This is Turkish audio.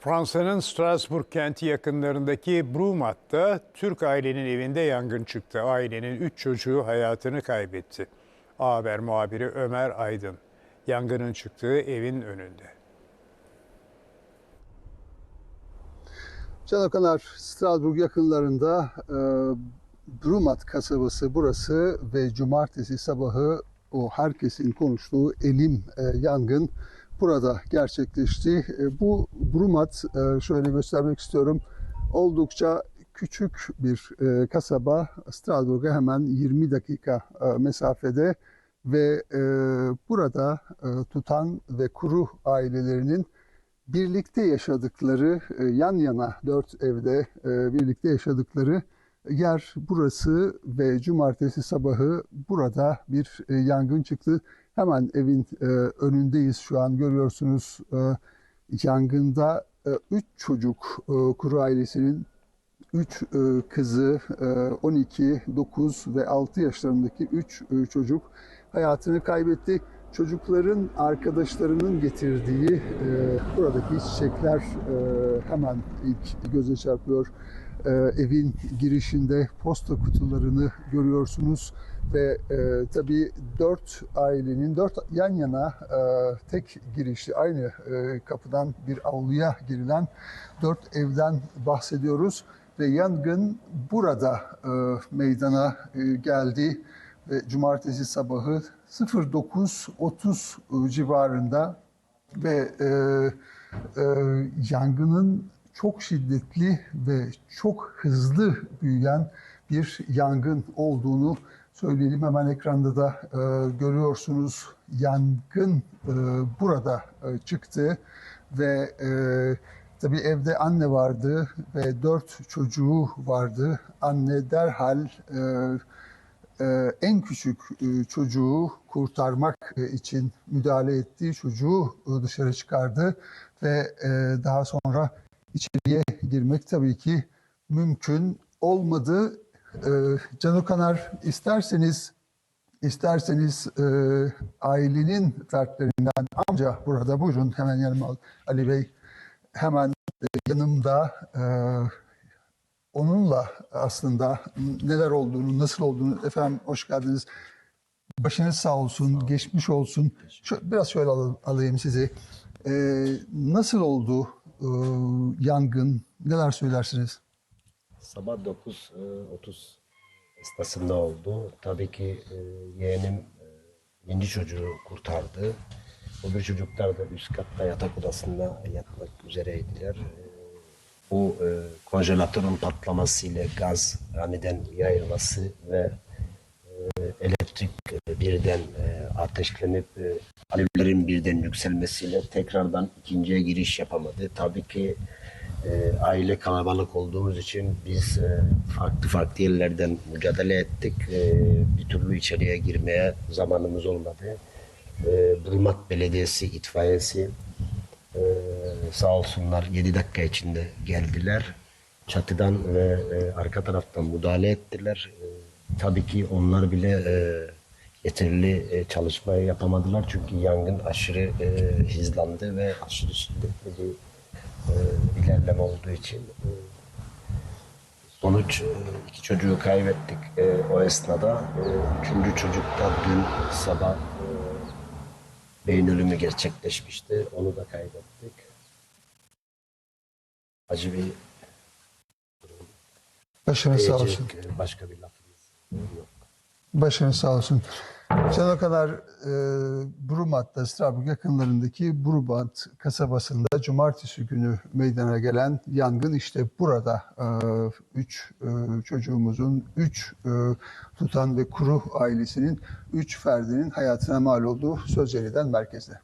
Fransa'nın Strasbourg kenti yakınlarındaki Brumat'ta Türk ailenin evinde yangın çıktı. Ailenin 3 çocuğu hayatını kaybetti. A Haber muhabiri Ömer Aydın yangının çıktığı evin önünde. Canakanar Strasbourg yakınlarında e, Brumat kasabası burası ve cumartesi sabahı o herkesin konuştuğu elim e, yangın burada gerçekleşti. E, bu Brumat e, şöyle göstermek istiyorum. Oldukça küçük bir e, kasaba. Strasbourg'a hemen 20 dakika mesafede ve burada tutan ve kuru ailelerinin birlikte yaşadıkları yan yana dört evde birlikte yaşadıkları yer burası ve cumartesi sabahı burada bir yangın çıktı. Hemen evin e, önündeyiz şu an görüyorsunuz e, yangında e, üç çocuk e, kuru ailesinin üç e, kızı e, 12, 9 ve 6 yaşlarındaki üç e, çocuk hayatını kaybetti. Çocukların arkadaşlarının getirdiği e, buradaki çiçekler e, hemen ilk göze çarpıyor. E, evin girişinde posta kutularını görüyorsunuz ve e, tabii dört ailenin dört yan yana e, tek girişli aynı e, kapıdan bir avluya girilen dört evden bahsediyoruz ve yangın burada e, meydana e, geldi ve cumartesi sabahı 09.30 civarında ve e, e, yangının çok şiddetli ve çok hızlı büyüyen bir yangın olduğunu söyleyelim. Hemen ekranda da e, görüyorsunuz yangın e, burada e, çıktı ve e, tabii evde anne vardı ve dört çocuğu vardı. Anne derhal e, e, en küçük e, çocuğu kurtarmak e, için müdahale ettiği çocuğu e, dışarı çıkardı ve e, daha sonra içeriye girmek tabii ki mümkün olmadı. E, Cano Kanar isterseniz isterseniz e, ailenin fertlerinden amca burada buyurun hemen yanıma Ali Bey hemen e, yanımda e, onunla aslında neler olduğunu, nasıl olduğunu efendim hoş geldiniz. Başınız sağ olsun, geçmiş olsun. Şö- biraz şöyle al- alayım sizi. Ee, nasıl oldu yangın? Neler söylersiniz? Sabah 9.30 esnasında oldu. Tabii ki e, yeğenim e, yeni çocuğu kurtardı. Öbür çocuklar da üst katta yatak odasında yatmak üzereydiler. E, bu e, konjelatörün patlamasıyla gaz aniden yayılması ve e, elektrik e, birden e, ateşlenip e, alevlerin birden yükselmesiyle tekrardan ikinciye giriş yapamadı. Tabii ki e, aile kalabalık olduğumuz için biz e, farklı farklı yerlerden mücadele ettik. E, bir türlü içeriye girmeye zamanımız olmadı. E, Burmat Belediyesi itfaiyesi e, sağ olsunlar 7 dakika içinde geldiler. Çatıdan ve e, arka taraftan müdahale ettiler. E, tabii ki onlar bile e, yeterli e, çalışmayı yapamadılar çünkü yangın aşırı e, hızlandı ve aşırı şiddetli bir e, ilerleme olduğu için sonuç iki çocuğu kaybettik o esnada. Üçüncü çocuk da dün sabah beyin ölümü gerçekleşmişti. Onu da kaybettik. Acı bir Başınız sağ olsun. başka bir lafımız yok. Başınız sağ olsun. Cana kadar e, Brumat'ta, Strasbourg yakınlarındaki Brumat kasabasında cumartesi günü meydana gelen yangın işte burada e, üç e, çocuğumuzun, üç e, tutan ve kuru ailesinin, üç ferdinin hayatına mal olduğu Sözceli'den merkezde.